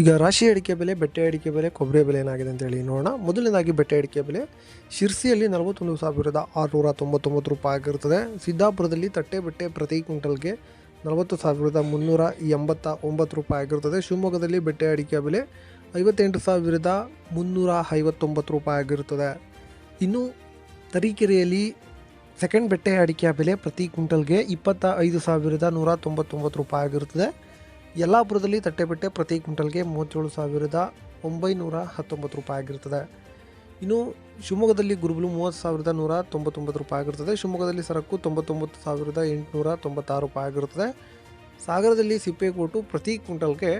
ಈಗ ರಾಶಿ ಅಡಿಕೆ ಬೆಲೆ, ಬೆಟ್ಟೆ ಅಡಿಕೆ ಬೆಲೆ, ಕೊಬ್ಬರಿ ಬೆಲೆ ಏನಾಗಿದೆ ಅಂತ ಹೇಳಿ ನೋಡೋಣ. ಮೊದಲನೇದಾಗಿ ಬೆಟ್ಟೆ ಅಡಿಕೆ ಬೆಲೆ, ಶಿರ್ಸಿಯಲ್ಲಿ ನಲವತ್ತೊಂದು ಸಾವಿರದ ಆರುನೂರ ತೊಂಬತ್ತೊಂಬತ್ತು ರೂಪಾಯಿ ಆಗಿರುತ್ತದೆ. ಸಿದ್ದಾಪುರದಲ್ಲಿ ತಟ್ಟೆ ಬೆಟ್ಟೆ ಪ್ರತಿ ಕ್ವಿಂಟಲ್ಗೆ ನಲವತ್ತು ಸಾವಿರದ ಮುನ್ನೂರ ಎಂಬತ್ತ ಒಂಬತ್ತು ರೂಪಾಯಿ ಆಗಿರುತ್ತದೆ. ಶಿವಮೊಗ್ಗದಲ್ಲಿ ಬೆಟ್ಟೆ ಅಡಿಕೆ ಬೆಲೆ ಐವತ್ತೆಂಟು ಸಾವಿರದ ಮುನ್ನೂರ ಐವತ್ತೊಂಬತ್ತು ರೂಪಾಯಿ ಆಗಿರುತ್ತದೆ. ಇನ್ನು ತರೀಕೆರೆಯಲ್ಲಿ ಸೆಕೆಂಡ್ ಬೆಟ್ಟೆ ಅಡಿಕೆಯ ಬೆಲೆ ಪ್ರತಿ ಕ್ವಿಂಟಲ್ಗೆ ಇಪ್ಪತ್ತ ಐದು ಸಾವಿರದ ನೂರ ತೊಂಬತ್ತೊಂಬತ್ತು ರೂಪಾಯಿ ಆಗಿರುತ್ತದೆ. ಯಲ್ಲಾಪುರದಲ್ಲಿ ತಟ್ಟೆಬೆಟ್ಟೆ ಪ್ರತಿ ಕ್ವಿಂಟಲ್ಗೆ ಮೂವತ್ತೇಳು ಸಾವಿರದ ಒಂಬೈನೂರ ಹತ್ತೊಂಬತ್ತು ರೂಪಾಯಿ ಆಗಿರ್ತದೆ. ಇನ್ನು ಶಿವಮೊಗ್ಗದಲ್ಲಿ ಗುರುಬಲು ಮೂವತ್ತು ಸಾವಿರದ ನೂರ ತೊಂಬತ್ತೊಂಬತ್ತು ರೂಪಾಯಿ ಆಗಿರ್ತದೆ. ಶಿವಮೊಗ್ಗದಲ್ಲಿ ಸರಕು ತೊಂಬತ್ತೊಂಬತ್ತು ಸಾವಿರದ ಎಂಟುನೂರ ತೊಂಬತ್ತಾರು ರೂಪಾಯಿ ಆಗಿರುತ್ತದೆ ಸಾಗರದಲ್ಲಿ ಸಿಪ್ಪೆಕೋಟು ಪ್ರತಿ ಕ್ವಿಂಟಲ್ಗೆ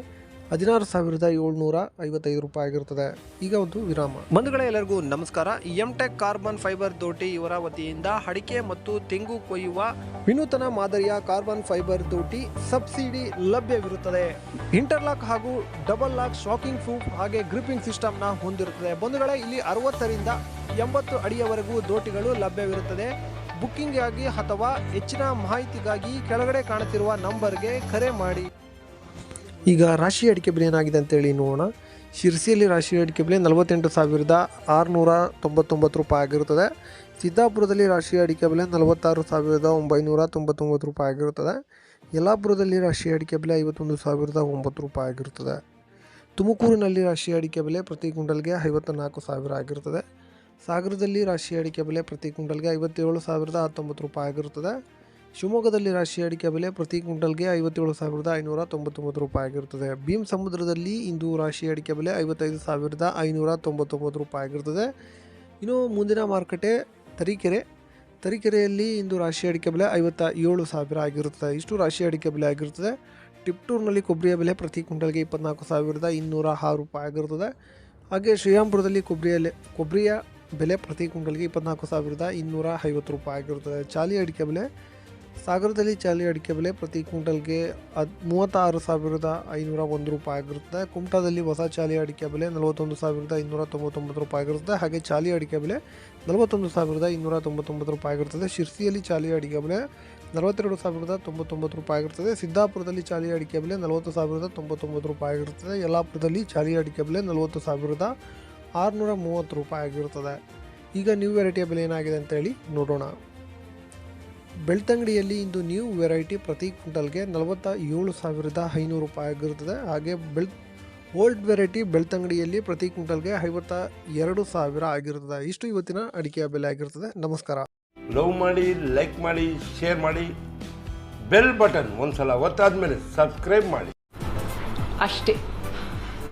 ಹದಿನಾರು ಸಾವಿರದ ಏಳ್ನೂರ ಐವತ್ತೈದು ರೂಪಾಯಿ ಆಗಿರುತ್ತದೆ. ಈಗ ಒಂದು ವಿರಾಮ. ಬಂಧುಗಳೇ, ಎಲ್ಲರಿಗೂ ನಮಸ್ಕಾರ. ಎಂ ಟೆಕ್ ಕಾರ್ಬನ್ ಫೈಬರ್ ದೋಟಿ ಇವರ ವತಿಯಿಂದ ಅಡಿಕೆ ಮತ್ತು ತೆಂಗು ಕೊಯ್ಯುವ ವಿನೂತನ ಮಾದರಿಯ ಕಾರ್ಬನ್ ಫೈಬರ್ ದೋಟಿ ಸಬ್ಸಿಡಿ ಲಭ್ಯವಿರುತ್ತದೆ. ಇಂಟರ್ಲಾಕ್ ಹಾಗೂ ಡಬಲ್ ಲಾಕ್ ಶಾಕಿಂಗ್ ಪ್ರೂಫ್ ಹಾಗೆ ಗ್ರಿಪಿಂಗ್ ಸಿಸ್ಟಮ್ನ ಹೊಂದಿರುತ್ತದೆ. ಬಂಧುಗಳೇ, ಇಲ್ಲಿ ಅರವತ್ತರಿಂದ ಎಂಬತ್ತು ಅಡಿಯವರೆಗೂ ದೋಟಿಗಳು ಲಭ್ಯವಿರುತ್ತದೆ. ಬುಕ್ಕಿಂಗ್ಗಾಗಿ ಅಥವಾ ಹೆಚ್ಚಿನ ಮಾಹಿತಿಗಾಗಿ ಕೆಳಗಡೆ ಕಾಣುತ್ತಿರುವ ನಂಬರ್ಗೆ ಕರೆ ಮಾಡಿ. ಈಗ ರಾಶಿ ಅಡಿಕೆ ಬೆಲೆ ಏನಾಗಿದೆ ಅಂತೇಳಿ ನೋಡೋಣ. ಶಿರ್ಸಿಯಲ್ಲಿ ರಾಶಿ ಅಡಿಕೆ ಬೆಲೆ ನಲವತ್ತೆಂಟು ಸಾವಿರದ ಆರುನೂರ ತೊಂಬತ್ತೊಂಬತ್ತು ರೂಪಾಯಿ ಆಗಿರುತ್ತದೆ. ಸಿದ್ದಾಪುರದಲ್ಲಿ ರಾಶಿ ಅಡಿಕೆ ಬೆಲೆ ನಲವತ್ತಾರು ಸಾವಿರದ ಒಂಬೈನೂರ ತೊಂಬತ್ತೊಂಬತ್ತು ರೂಪಾಯಿ ಆಗಿರುತ್ತದೆ. ಯಲ್ಲಾಪುರದಲ್ಲಿ ರಾಶಿ ಅಡಿಕೆ ಬೆಲೆ ಐವತ್ತೊಂದು ಸಾವಿರದ ಒಂಬತ್ತು ರೂಪಾಯಿ ಆಗಿರುತ್ತದೆ. ತುಮಕೂರಿನಲ್ಲಿ ರಾಶಿ ಅಡಿಕೆ ಬೆಲೆ ಪ್ರತಿ ಕ್ವಿಂಟಲ್ಗೆ ಐವತ್ತ ನಾಲ್ಕು ಸಾವಿರ ಆಗಿರುತ್ತದೆ. ಸಾಗರದಲ್ಲಿ ರಾಶಿ ಅಡಿಕೆ ಬೆಲೆ ಪ್ರತಿ ಕ್ವಿಂಟಲ್ಗೆ ಐವತ್ತೇಳು ಸಾವಿರದ ಹತ್ತೊಂಬತ್ತು ರೂಪಾಯಿ ಆಗಿರುತ್ತದೆ. ಶಿವಮೊಗ್ಗದಲ್ಲಿ ರಾಶಿ ಅಡಿಕೆ ಬೆಲೆ ಪ್ರತಿ ಕ್ವಿಂಟಲ್ಗೆ ಐವತ್ತೇಳು ಸಾವಿರದ ಐನೂರ ತೊಂಬತ್ತೊಂಬತ್ತು ರೂಪಾಯಿ ಆಗಿರುತ್ತದೆ. ಭೀಮ್ ಸಮುದ್ರದಲ್ಲಿ ಇಂದು ರಾಶಿ ಅಡಿಕೆ ಬೆಲೆ ಐವತ್ತೈದು ಸಾವಿರದ ಐನೂರ ತೊಂಬತ್ತೊಂಬತ್ತು ರೂಪಾಯಿ ಆಗಿರುತ್ತದೆ. ಇನ್ನು ಮುಂದಿನ ಮಾರುಕಟ್ಟೆ ತರೀಕೆರೆ. ತರೀಕೆರೆಯಲ್ಲಿ ಇಂದು ರಾಶಿ ಅಡಿಕೆ ಬೆಲೆ ಐವತ್ತ ಏಳು ಸಾವಿರ ಆಗಿರುತ್ತದೆ. ಇಷ್ಟು ರಾಶಿ ಅಡಿಕೆ ಬೆಲೆ ಆಗಿರುತ್ತದೆ. ಟಿಪ್ಟೂರ್ನಲ್ಲಿ ಕೊಬ್ಬರಿಯ ಬೆಲೆ ಪ್ರತಿ ಕ್ವಿಂಟಲ್ಗೆ ಇಪ್ಪತ್ನಾಲ್ಕು ಸಾವಿರದ ಇನ್ನೂರ ಆರು ರೂಪಾಯಿ ಆಗಿರುತ್ತದೆ. ಹಾಗೆ ಶ್ರೀರಾಮ್ಪುರದಲ್ಲಿ ಕೊಬ್ಬರಿಯಲ್ಲಿ ಕೊಬ್ಬರಿಯ ಬೆಲೆ ಪ್ರತಿ ಕ್ವಿಂಟಲ್ಗೆ ಇಪ್ಪತ್ನಾಲ್ಕು ಸಾವಿರದ ಇನ್ನೂರ ಐವತ್ತು ರೂಪಾಯಿ ಆಗಿರುತ್ತದೆ. ಚಾಲಿ ಅಡಿಕೆ ಬೆಲೆ ಸಾಗರದಲ್ಲಿ ಚಾಲಿ ಅಡಿಕೆ ಬೆಲೆ ಪ್ರತಿ ಕ್ವಿಂಟಲ್ಗೆ ಹದ್, ಮೂವತ್ತಾರು ಸಾವಿರದ ಐನೂರ ಒಂದು ರೂಪಾಯಿ ಆಗಿರುತ್ತೆ. ಕುಮಟಾದಲ್ಲಿ ಹೊಸ ಚಾಲಿ ಅಡಿಕೆ ಬೆಲೆ ನಲವತ್ತೊಂದು ಸಾವಿರದ ಇನ್ನೂರ ತೊಂಬತ್ತೊಂಬತ್ತು ರೂಪಾಯಿ ಆಗಿರುತ್ತೆ. ಹಾಗೆ ಚಾಲಿ ಅಡಿಕೆ ಬೆಲೆ ನಲವತ್ತೊಂದು ಸಾವಿರದ ಇನ್ನೂರ ತೊಂಬತ್ತೊಂಬತ್ತು ರೂಪಾಯಿ ಆಗಿರುತ್ತದೆ ಶಿರ್ಸಿಯಲ್ಲಿ ಚಾಲಿ ಅಡಿಕೆ ಬೆಲೆ ನಲವತ್ತೆರಡು ಸಾವಿರದ ತೊಂಬತ್ತೊಂಬತ್ತು ರೂಪಾಯಿ ಆಗಿರುತ್ತದೆ ಸಿದ್ದಾಪುರದಲ್ಲಿ ಚಾಲಿ ಅಡಿಕೆ ಬೆಲೆ ನಲವತ್ತು ಸಾವಿರದ ತೊಂಬತ್ತೊಂಬತ್ತು ರೂಪಾಯಿ ಆಗಿರುತ್ತದೆ ಯಲ್ಲಾಪುರದಲ್ಲಿ ಚಾಲಿ ಅಡಿಕೆ ಬೆಲೆ ನಲವತ್ತು ಸಾವಿರದ ಆರುನೂರ ಮೂವತ್ತು ರೂಪಾಯಿ ಆಗಿರುತ್ತದೆ ಈಗ ನ್ಯೂ ವೆರೈಟಿಯ ಬೆಲೆ ಏನಾಗಿದೆ ಅಂತೇಳಿ ನೋಡೋಣ. ಬೆಳ್ತಂಗಡಿಯಲ್ಲಿ ಇಂದು ನ್ಯೂ ವೆರೈಟಿ ಪ್ರತಿ ಕ್ವಿಂಟಲ್ಗೆ ನಲವತ್ತ ಏಳು ಸಾವಿರದ ಐನೂರು ರೂಪಾಯಿ ಆಗಿರುತ್ತದೆ. ಹಾಗೆ ಬೆಳ್ ಓಲ್ಡ್ ವೆರೈಟಿ ಬೆಳ್ತಂಗಡಿಯಲ್ಲಿ ಪ್ರತಿ ಕ್ವಿಂಟಲ್ಗೆ ಐವತ್ತ ಎರಡು ಸಾವಿರ ಆಗಿರುತ್ತದೆ. ಇಷ್ಟು ಇವತ್ತಿನ ಅಡಿಕೆಯ ಬೆಲೆ ಆಗಿರುತ್ತದೆ. ನಮಸ್ಕಾರ. ಲವ್ ಮಾಡಿ ಲೈಕ್ ಮಾಡಿ ಶೇರ್ ಮಾಡಿ ಬೆಲ್ ಬಟನ್ ಒಂದ್ಸಲ ಒತ್ತಾದ್ಮೇಲೆ ಸಬ್ಸ್ಕ್ರೈಬ್ ಮಾಡಿ. ಅಷ್ಟೇ.